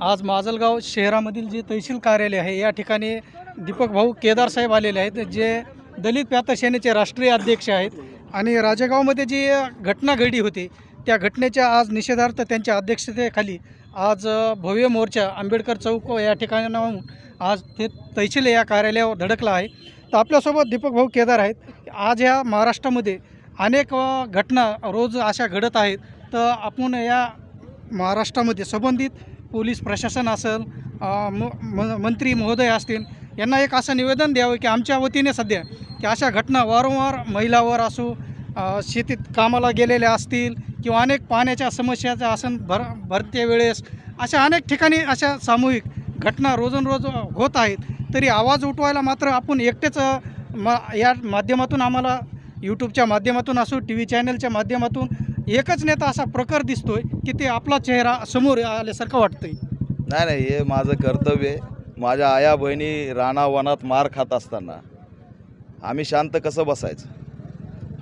आज माजलगाव शहरामधील जे तहसील कार्यालय आहे या ठिकाणी दीपक भाऊ केदार साहेब आलेले आहेत जे दलित व्यापार सेनेचे राष्ट्रीय अध्यक्ष आहेत. आणि राजेगावमध्ये जी घटना घडली होती त्या घटनेच्या आज निषेधार्थ त्यांच्या अध्यक्षतेखाली आज भव्य मोर्चा आंबेडकर चौक या ठिकाणाहून आज ते तहसील या कार्यालयावर धडकला आहे. तर आपल्यासोबत दीपक भाऊ केदार आहेत. आज या महाराष्ट्रामध्ये अनेक घटना रोज अशा घडत आहेत. तर आपण या महाराष्ट्रामध्ये संबंधित पोलीस प्रशासन असेल म मंत्री महोदय असतील यांना एक असं निवेदन द्यावं की आमच्या वतीने सध्या की अशा घटना वारंवार महिलावर असू शेतीत कामाला गेलेल्या असतील किंवा अनेक पाण्याच्या समस्याचा आसन भर भरत्या वेळेस अशा अनेक ठिकाणी अशा सामूहिक घटना रोजनरोज होत आहेत तरी आवाज उठवायला मात्र आपण एकटेच मा या माध्यमातून आम्हाला यूट्यूबच्या माध्यमातून असो टी व्ही चॅनलच्या माध्यमातून एकच नेता असा प्रकार दिसतोय की ते आपला चेहरा समोर आल्यासारखं वाटतंय. नाही नाही हे माझं कर्तव्य आहे. माझ्या आया बहिणी रानावनात मार खात असताना आम्ही शांत कसं बसायचं?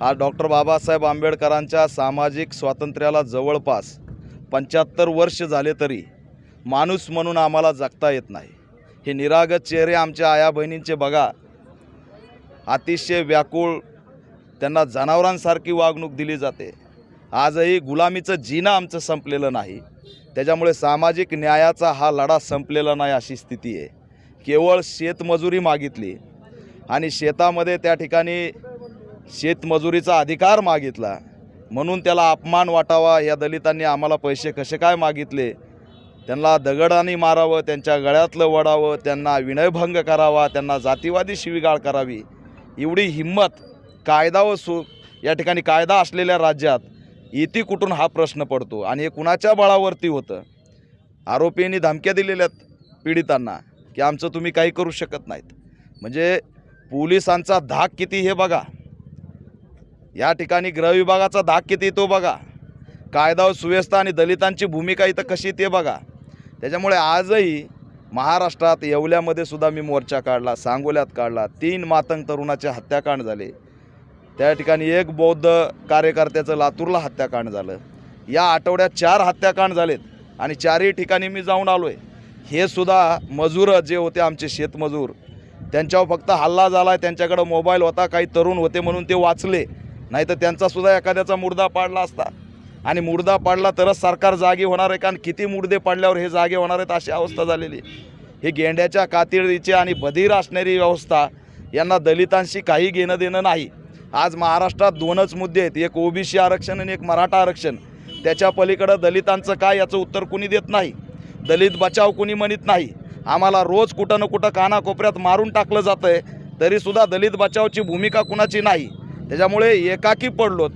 हा डॉक्टर बाबासाहेब आंबेडकरांच्या सामाजिक स्वातंत्र्याला जवळपास पंच्याहत्तर वर्ष झाले तरी माणूस म्हणून आम्हाला जगता येत नाही. हे निरागत चेहरे आमच्या आया बहिणींचे बघा. अतिशय व्याकुळ त्यांना जनावरांसारखी वागणूक दिली जाते. आजही गुलामीचं जीणं आमचं संपलेलं नाही. त्याच्यामुळे सामाजिक न्यायाचा हा लढा संपलेला नाही अशी स्थिती आहे. केवळ शेतमजुरी मागितली आणि शेतामध्ये त्या ठिकाणी शेतमजुरीचा अधिकार मागितला. म्हणून त्याला अपमान वाटावा या दलितांनी आम्हाला पैसे कसे काय मागितले? त्यांना दगडाने मारावं त्यांच्या गळ्यातलं वडावं त्यांना विनयभंग करावा त्यांना जातीवादी शिवीगाळ करावी. एवढी हिंमत कायदा व सु या ठिकाणी कायदा असलेल्या राज्यात येते कुठून हा प्रश्न पडतो आणि हे कुणाच्या बळावरती होतं? आरोपींनी धमक्या दिलेल्या पीडितांना की आमचं तुम्ही काही करू शकत नाहीत. म्हणजे पोलिसांचा धाक किती हे बघा. या ठिकाणी गृहविभागाचा धाक किती तो बघा. कायदा व सुव्यवस्था आणि दलितांची भूमिका इथं कशी ते बघा. त्याच्यामुळे आजही महाराष्ट्रात येवल्यामध्ये सुद्धा मी मोर्चा काढला सांगोल्यात काढला. तीन मातंग तरुणाचे हत्याकांड झाले. त्या ठिकाणी एक बौद्ध कार्यकर्त्याचं लातूरला हत्याकांड झालं. या आठवड्यात चार हत्याकांड झालेत आणि चारही ठिकाणी मी जाऊन आलो आहे हे सुद्धा मजूर जे होते आमचे शेतमजूर त्यांच्यावर फक्त हल्ला झाला आहे त्यांच्याकडं मोबाईल होता काही तरुण होते म्हणून ते वाचले. नाही तर त्यांचासुद्धा एखाद्याचा मुर्दा पाडला असता. आणि मुर्दा पाडला तरच सरकार जागे होणार आहे कारण किती मुर्दे पाडल्यावर हे जागे होणार आहेत अशी अवस्था झालेली आहे. हे गेंड्याच्या कातिळीची आणि बधीर असणारी व्यवस्था यांना दलितांशी काही घेणं देणं नाही. आज महाराष्ट्रात दोनच मुद्दे आहेत. एक ओबीसी आरक्षण आणि एक मराठा आरक्षण. त्याच्या पलीकडं दलितांचं काय याचं उत्तर कुणी देत नाही? दलित बचाव कुणी म्हणत नाही? आम्हाला रोज कुठं ना कुठं कानाकोपऱ्यात मारून टाकलं जातं आहे तरीसुद्धा दलित बचावची भूमिका कुणाची नाही? त्याच्यामुळे एकाकी पडलोत.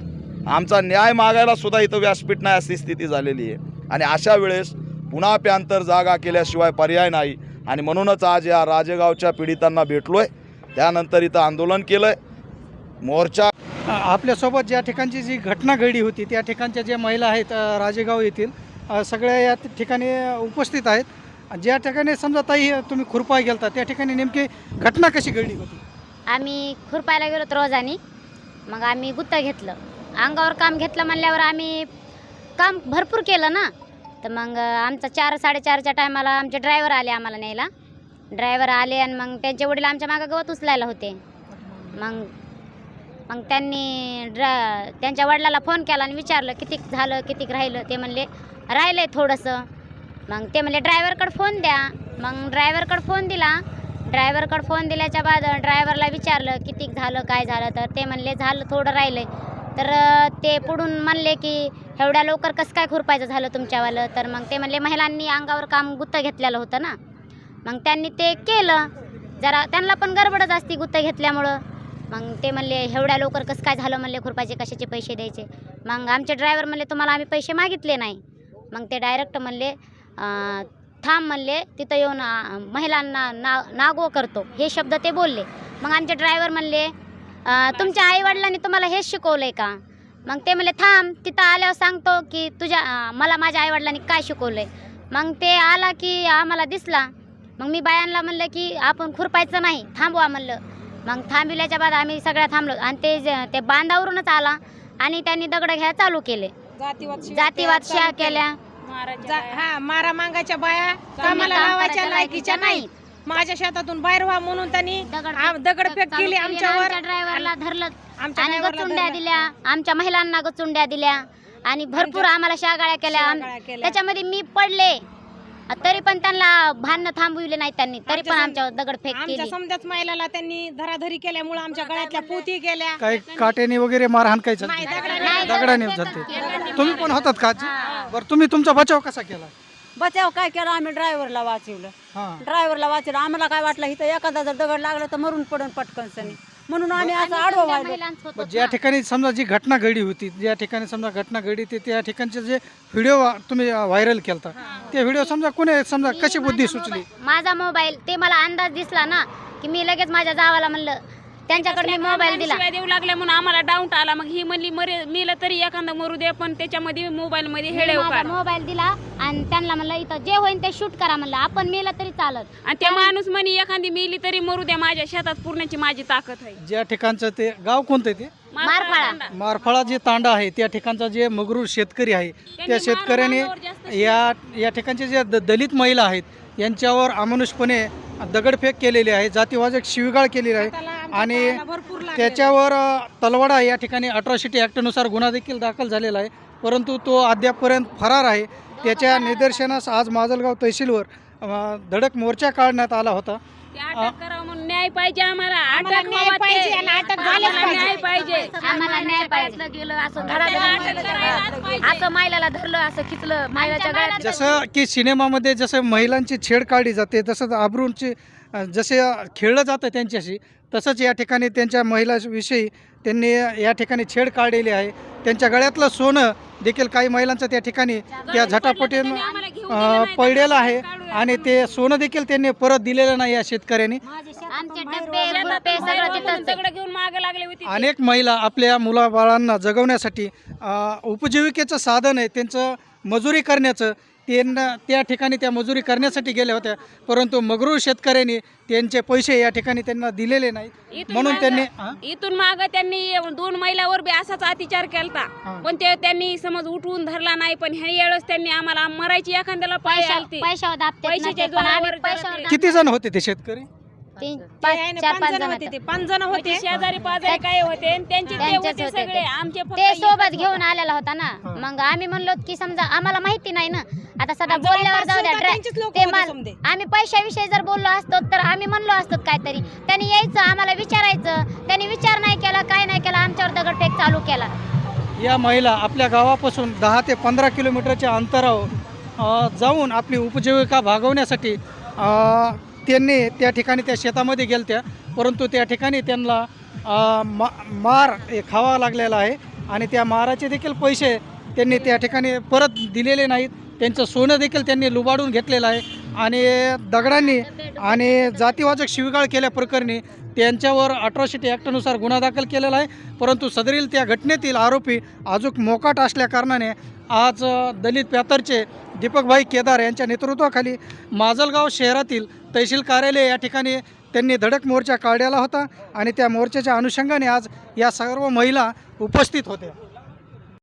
आमचा न्याय मागायला सुद्धा इथं व्यासपीठ नाही अशी स्थिती झालेली आहे. आणि अशा वेळेस पुन्हा प्यांतर जागा केल्याशिवाय पर्याय नाही. आणि म्हणूनच आज या राजेगावच्या पीडितांना भेटलो आहे त्यानंतर इथं आंदोलन केलं आहे मोर्चा आपल्यासोबत ज्या ठिकाणची जी घटना घडली होती त्या ठिकाणच्या ज्या महिला आहेत राजेगाव येथील सगळ्या या ठिकाणी उपस्थित आहेत. ज्या ठिकाणी समजा ताई तुम्ही खुरपाय गेलता त्या ठिकाणी नेमकी घटना कशी घडली होती? आम्ही खुरपायला गेलो रोजानी. मग आम्ही गुत्त घेतलं. अंगावर काम घेतलं म्हणल्यावर आम्ही काम भरपूर केलं ना. तर मग आमचा चार साडेचारच्या टायमाला आमचे ड्रायव्हर आले आम्हाला न्यायला. ड्रायव्हर आले आणि मग त्यांचे वडील आमच्या मागं गवत उचलायला होते. मग मग त्यांनी ड्रा त्यांच्या वडिलाला फोन केला आणि विचारलं किती झालं किती राहिलं? ते म्हणले राहिलं आहे थोडंसं. मग ते म्हणले ड्रायव्हरकडे फोन द्या. मग ड्रायव्हरकडे फोन दिला. ड्रायव्हरकडे फोन दिल्याच्या बाद ड्रायव्हरला विचारलं किती झालं काय झालं? तर ते म्हणले झालं थोडं राहिलं आहे तर ते पुढून म्हणले की एवढ्या लवकर कसं काय खुरपायचं झालं तुमच्यावालं? तर मग ते म्हणले महिलांनी अंगावर काम गुत्तं घेतलेलं होतं ना. मग त्यांनी ते केलं. जरा त्यांना पण गडबडच असती गुत्त घेतल्यामुळं. मग ते म्हणले एवढ्या लवकर कसं काय झालं? म्हणले खुरपाचे कशाचे पैसे द्यायचे? मग आमचे ड्रायव्हर म्हणले तुम्हाला आम्ही पैसे मागितले नाही. मग ते डायरेक्ट म्हणले थांब म्हणले तिथं येऊन महिलांना ना नागो करतो. हे शब्द ते बोलले. मग आमचे ड्रायव्हर म्हणले तुमच्या आईवडिलांनी तुम्हाला हेच शिकवलं आहे का? मग ते म्हणले थांब तिथं आल्यावर सांगतो की तुझ्या मला माझ्या आईवडिलांनी काय शिकवलं आहे मग ते आला की आम्हाला दिसला. मग मी बायांना म्हणलं की आपण खुरपायचं नाही थांबवा म्हणलं. मग थांबिल्याच्या बाद आम्ही सगळ्या थांबलो. आणि ते जे- ते बांधावरूनच आला आणि त्यांनी दगड घ्यायला चालू केले. जातीवाद शिव्या जातीवाद चालू शिया केल्या. जा- हा मारा मांगाच्या बाया कामाला काम लावायच्या करायच्या लायकीच्या नाही माझ्या शेतातून बाहेर व्हा म्हणून त्यांनी दगड आम- दगडफेक चालू केली केली. आमच्यावर. आमच्या ड्रायव्हरला धरलं. आमच्या आणि driverला गचुंड्या धरलं. दिल्या. आमच्या महिलांना गचुंड्या दिल्या. आणि भरपूर आम्हाला शागाळ्या केल्या. आम- शागाळ्या केल्या. त्याच्यामध्ये मी पडले. तरी पण त्यांना भांडणं थांबविले नाही त्यांनी. तरी पण आमच्या आमच्यावर दगडफेक आमच्या केली. समजाच महिलाला त्यांनी धराधरी केल्यामुळे आमच्या गळ्यातल्या पोती केल्या काही काट्याने वगैरे मारहाण काही नाही, चालते दगडाने- दगडाने चालते तुम्ही पण होतात का आजी? बरं तुम्ही तुमचा बचाव कसा केला? बचाव काय केला? आम्ही ड्रायव्हरला वाचवलं. हां. ड्रायव्हरला वाचवलं. आम्हाला काय वाटलं इथं एखादा जर दगड लागला तर मरून पडून पटकन सनी. म्हणून आम्ही असं आडवं व्हायलो. ज्या ठिकाणी समजा जी घटना घडली होती ज्या ठिकाणी समजा घटना घडली ते त्या ठिकाणचे जे व्हिडिओ तुम्ही व्हायरल केलता ते व्हिडिओ समजा कोणी समजा कशी बुद्धी सुचली? माझा मोबाईल ते मला अंदाज दिसला ना की मी लगेच माझ्या जावाला म्हणलं त्यांच्याकडे मी मोबाईल दिला. शिवाय देऊ लागल्या म्हणून आम्हाला डाऊट आला. मग ही म्हणली मरे मेलं तरी एखादा मरू दे पण त्याच्यामध्ये मोबाईल मध्ये मी काढ. मोबाईल दिला आणि त्यांना म्हणलं इथं जे होईल ते शूट करा म्हणलं. आपण मेलं तरी चालत. आणि त्या माणूस म्हणे एखादी मेली तरी मरू द्या माझ्या शेतात पुरण्याची माझी ताकद आहे. ज्या ठिकाणचं ते गाव कोणतं आहे ते? मारफाळा. मारफळा. जे तांडा आहे त्या ठिकाणचा जे मगरूर शेतकरी आहे त्या शेतकऱ्याने या या ठिकाणचे जे द- दलित महिला आहेत यांच्यावर अमानुषपणे दगडफेक केलेली आहे जातीवाचक शिवीगाळ केलेली आहे. आणि. त्याच्यावर तलवाडा या ठिकाणी अट्रॉसिटी ॲक्टनुसार गुन्हा देखील दाखल झालेला आहे. परंतु तो अद्यापपर्यंत फरार आहे. त्याच्या निदर्शनास आज माजलगाव तहसीलवर धडक मोर्चा काढण्यात आला होता. न्याय पाहिजे आम्हाला. अटक न्याय व्हावं ते. अटक झालीच आम्हाला पाहिजे. न्याय पाहिजे. आम्हाला न्याय पाहिजे. अटक करायलाच पाहिजे. असं महिलाला धरलं असं खिचलं महिलाच्या गळ्यात. जसं की सिनेमामध्ये जसं महिलांची छेड काढली जाते तसंच आबरूंची अ, जसे खेळलं जातं त्यांच्याशी तसंच या ठिकाणी त्यांच्या महिलाविषयी त्यांनी या ठिकाणी छेड काढलेली आहे. त्यांच्या गळ्यातलं सोनं देखील काही महिलांचं त्या ठिकाणी त्या झटापटीनं पडलेलं आहे. आणि ते सोनं देखील त्यांनी परत दिलेलं नाही या शेतकऱ्यांनी. अनेक महिला आपल्या मुलाबाळांना जगवण्यासाठी उपजीविकेचं साधन आहे. त्यांचं मजुरी करण्याचं त्यांना त्या ठिकाणी त्या मजुरी करण्यासाठी गेल्या होत्या. परंतु मगरूळ शेतकऱ्यांनी त्यांचे पैसे या ठिकाणी त्यांना दिलेले नाहीत. म्हणून त्यांनी हा? इथून माग त्यांनी दोन महिलावर बी असाच अत्याचार केलता. हा. पण ते त्यांनी समज उठवून धरला नाही पण ह्या वेळेस त्यांनी आम्हाला मरायची एखाद्याला पाय पैशा आलती. पैशावर दाबते पैशाच्या पण आम्ही जोरावर पैशावर जरा किती जण होते ते शेतकरी? तीन ते पाच आहे ना, चार पाच पाच जण जण होते होते. ते पाच जण होते. होते शेजारी पाजारी काय होते आणि त्यांचे ते त्यांचेच होते होते सगळे. ते. आमचे फक्त ते एकच सोबत. घेऊन आलेला होता ना. मग आम्ही म्हणलो की समजा आम्हाला माहिती नाही ना. आता सध्या बोलल्यावर जाऊ द्या सुद्धा त्यांचेच ड्राय- लोकं ते होते मान समदे. आम्ही पैशाविषयी जर बोललो असतो तर आम्ही म्हणलो असतो काहीतरी. त्यांनी यायचं आम्हाला विचारायचं. त्यांनी विचार नाही केला काय नाही केला आमच्यावर दगडफेक चालू केला. या महिला आपल्या गावापासून दहा ते पंधरा किलोमीटरच्या अंतरावर अ, जाऊन आपली उपजीविका भागवण्यासाठी अ, त्यांनी त्या ठिकाणी त्या शेतामध्ये गेलत्या. परंतु त्या ठिकाणी त्यांना मा मार हे खावा लागलेला आहे आणि त्या माराचे देखील पैसे त्यांनी त्या ठिकाणी परत दिलेले नाहीत. त्यांचं सोनं देखील त्यांनी लुबाडून घेतलेलं आहे. आणि दगडांनी आणि जातीवाचक शिवीगाळ केल्याप्रकरणी त्यांच्यावर अट्रॉसिटी ॲक्टनुसार गुन्हा दाखल केलेला आहे. परंतु सदरील त्या घटनेतील आरोपी अजूक मोकाट असल्याकारणाने आज दलित पॅथरचे दीपकभाई केदार यांच्या नेतृत्वाखाली माजलगाव शहरातील तहसील कार्यालय या ठिकाणी त्यांनी धडक मोर्चा काढलेला होता आणि त्या मोर्चाच्या अनुषंगाने आज या सर्व महिला उपस्थित होत्या.